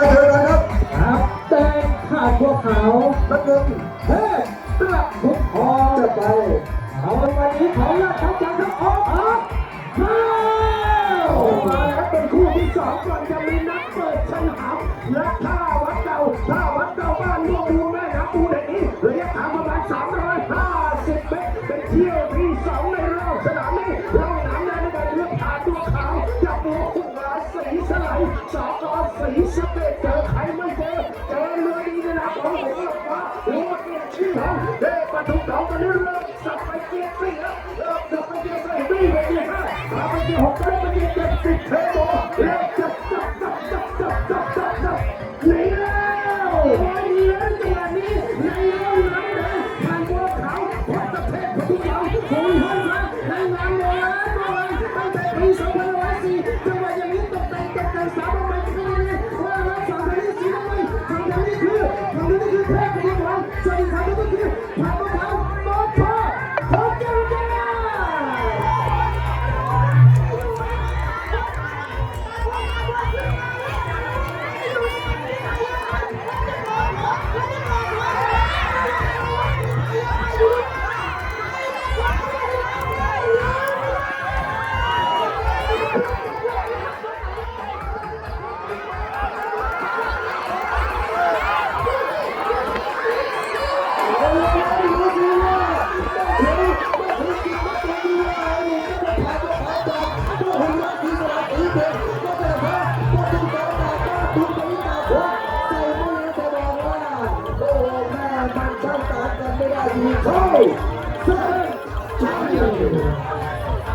เจอกันครับครับแดงขาดพวกเขานักเงินเฮ้ตะทุกคอจะไปเอาวันนี้ขอลาทับจังครับออกออกเข้ามาครับเป็นคู่ที่สองก่อนจะมีนัดเปิดสนามและท่าวัดเก่าท่าวัดเก่าบ้านม่วงดูแม่น้ำปูเด็กนี้ระยะทางประมาณ350เมตรเป็นเที่ยวที่สองในรอบสนามนี้เราหนามแดงในการเลือกผ่านตัวขาวจับตัวคู่ราสีสไลด์สองกอสีส ต้องหัวหลักฟ้ารือว่าเกียรติชื่อของเด็กปทุมสองตอนนี้เริ่มสับไปเกียรติสี่แล้วเริ่มสับไปเกียรติสี่บี้ไปเกียรติห้าไปเกียรติหกไปเกียรติเจ็ดสิบเท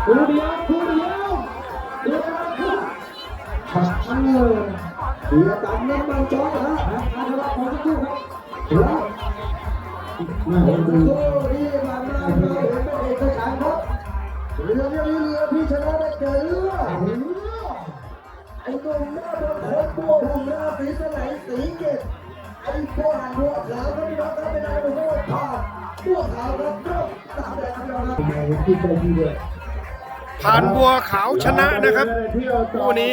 ผู้เดียวผู้เดียวเดียวครับขับเออเดียวตันน้ำมันจอดฮะอันดับของทุกครับ มาเห็นดูโอ้นี่ผ่านมาเราเห็นเป็นเอกฉันครับเรือเนี่ยนี่เรือพี่ชนะได้เกิดเรือไอ้หนุ่มหน้าโดนคนบัวหุ่นราศีสไลสีเกตไอ้พวหันหัวขาวก็ไม่รับครับไม่ได้ไม่ได้ผ่านบัวขาวครับรอบสามแดงครับที่ใจดีเลยผ่านบัวขาวชนะนะครับคู่นี้